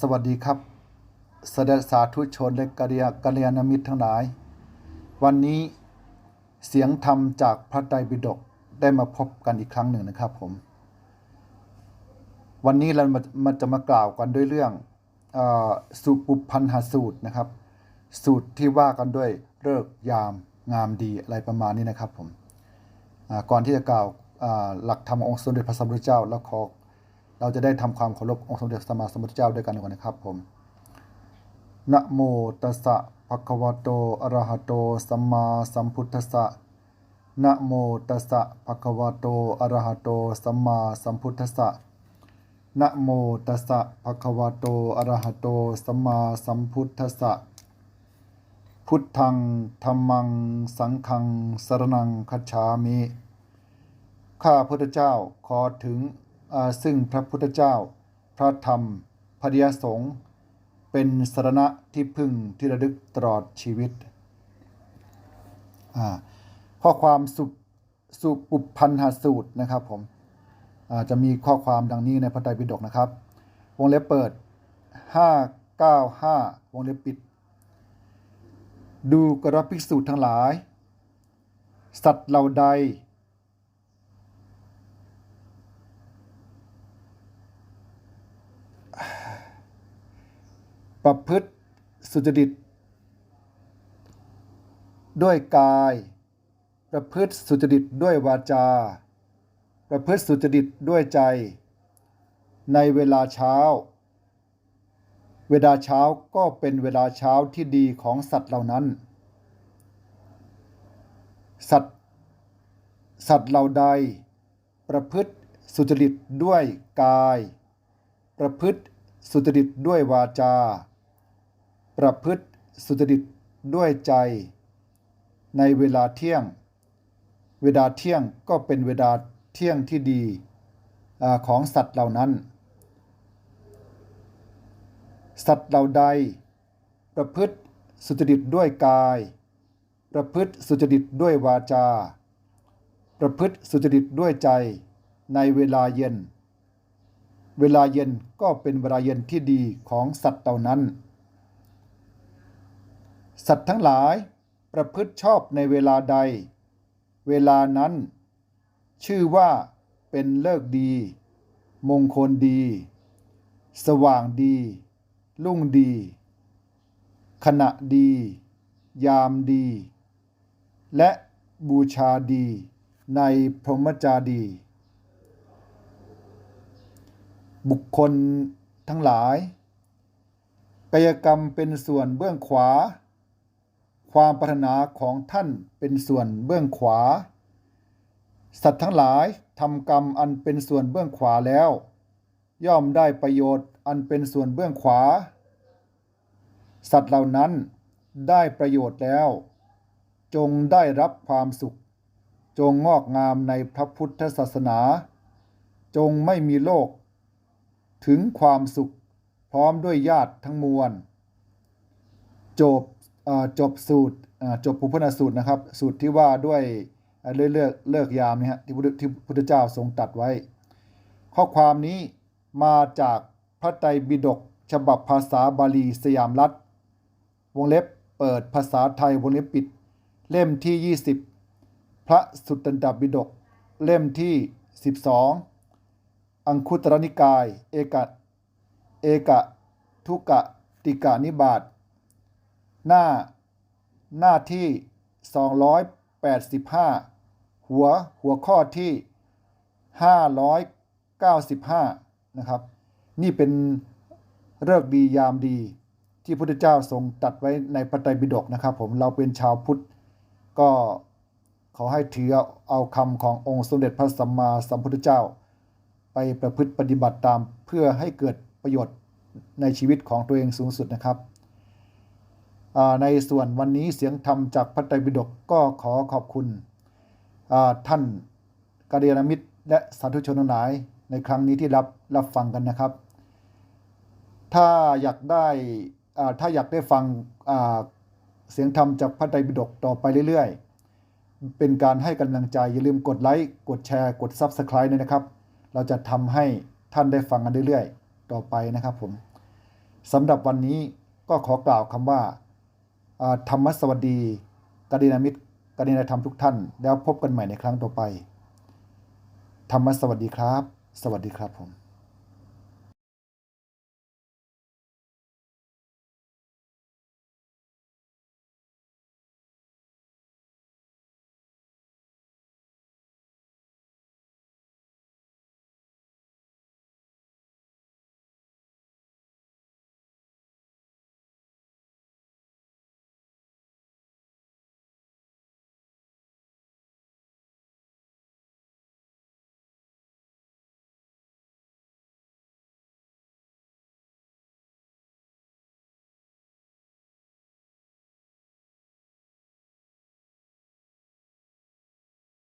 สวัสดีครับสดสาธุชนและกัลยากัลยาณมิตรทั้งหลาย วันนี้เสียงธรรมจากพระไตรปิฎกได้มาพบกันอีกครั้งหนึ่งนะครับผม วันนี้เรามามาจะมากล่าวกันด้วยเรื่องอสุปุพันหสูตรนะครับ สูตรที่ว่ากันด้วยเลิกยามงามดีอะไรประมาณนี้นะครับผมก่อนที่จะกล่าวหลักธรรมองค์สมเด็จพระสัมมาสัมพุทธเจ้า แล้วขอ เราจะได้ทำความเคารพองค์สมเด็จสัมมาสัมพุทธเจ้าด้วยกันก่อนนะครับผมนะโมตัสสะภะคะวะโตอะระหะโตสัมมาสัมพุทธัสสะนะโมตัสสะภะคะวะโตอะระหะโตสัมมาสัมพุทธัสสะนะโมตัสสะภะคะวะโตอะระหะโตสัมมาสัมพุทธัสสะพุทธังธัมมัง สังฆังสรนังคัจฉามิ ข้าพุทธเจ้าขอถึง ซึ่งพระพุทธเจ้า พระธรรมพระยสงฆ์เป็นสรณะที่พึ่งที่ระลึกตลอดชีวิต ข้อความสุสุปุพันหสูตรนะครับผมจะมีข้อความดังนี้ในพระไตรปิฎกนะครับ วงเล็บเปิด 595 วงเล็บปิด ดูกระภิกษุทั้งหลาย สัตว์เหล่าใด ประพฤติสุจริต ด้วยกาย ประพฤติสุจริตด้วยวาจา ประพฤติสุจริตด้วยใจ ในเวลาเช้า เวลาเช้าก็เป็นเวลาเช้าที่ดีของสัตว์เหล่านั้น สัตว์สัตว์เหล่าใด ประพฤติสุจริตด้วยกาย ประพฤติสุจริตด้วยวาจา ประพฤติสุจริตด้วยใจ ในเวลาเที่ยง เวลาเที่ยงก็เป็นเวลาเที่ยงที่ดีอของสัตว์เหล่านั้น สัตว์เหล่าใด ประพฤติสุจริตด้วยกาย ประพฤติสุจริตด้วยวาจา ประพฤติสุจริตด้วยใจ ในเวลาเย็น เวลาเย็นก็เป็นเวลาเย็นที่ดีของสัตว์เหล่านั้น สัตว์ทั้งหลายประพฤติชอบในเวลาใด เวลานั้น ชื่อว่าเป็นเลิกดี มงคลดี สว่างดีรุ่งดี ขณะดี ยามดี และบูชาดีในพรหมจารีบุคคลทั้งหลาย กายกรรมเป็นส่วนเบื้องขวา ความปรารถนาของท่านเป็นส่วนเบื้องขวา สัตว์ทั้งหลายทำกรรมอันเป็นส่วนเบื้องขวาแล้ว ย่อมได้ประโยชน์อันเป็นส่วนเบื้องขวา สัตว์เหล่านั้นได้ประโยชน์แล้ว จงได้รับความสุข จงงอกงามในพระพุทธศาสนา จงไม่มีโลก ถึงความสุขพร้อมด้วยญาติทั้งมวล จบ จบสูตรจบภูพนสูตรนะครับ สูตรที่ว่าด้วยเอ่อกเลิกเลิกยามเนี่ยฮะที่พุทธที่พุทธเจ้าทรงตัดไว้ ข้อความนี้มาจากพระไตรปิฎกฉบับภาษาบาลีสยามรัฐ วงเล็บเปิดภาษาไทยวงเล็บปิด เล่มที่ 20 พระสุตตันตปิฎกเล่มที่ 12 อังคุตรนิกาย เอกะเอกะทุกะติกานิบาต หน้า หน้าที่ 285 หัวหัวข้อที่ 595 นะครับ นี่เป็นเลิกดียามดีที่พระพุทธเจ้าทรงตัดไว้ในพระไตรปิฎกนะครับ ผมเราเป็นชาวพุทธก็ขอให้ถือเอาคำขององค์สมเด็จพระสัมมาสัมพุทธเจ้า ไปประพฤติปฏิบัติตามเพื่อให้เกิดประโยชน์ในชีวิตของตัวเองสูงสุดนะครับ ในส่วนวันนี้เสียงธรรมจากพระไตรปิฎกก็ขอขอบคุณอ่าท่านกัลยามิตร และสาธุชนทั้งหลายในครั้งนี้ที่รับรับฟังกันนะครับ ถ้าอยากได้ถ้าอยากได้ฟังเสียงธรรมจากพระไตรปิฎกต่อไปเรื่อยๆ เป็นการให้กำลังใจ อย่าลืมกดไลค์ กดแชร์ กด Subscribe ด้วยนะครับ เราจะทำให้ท่านได้ฟังกันเรื่อยๆ ต่อไปนะครับผมสำหรับวันนี้ก็ขอกล่าวคำว่า ธรรมสวัสดีกดินามิตรกดินาธรรมทุกท่าน แล้วพบกันใหม่ในครั้งต่อไป ธรรมสวัสดีครับ สวัสดีครับผม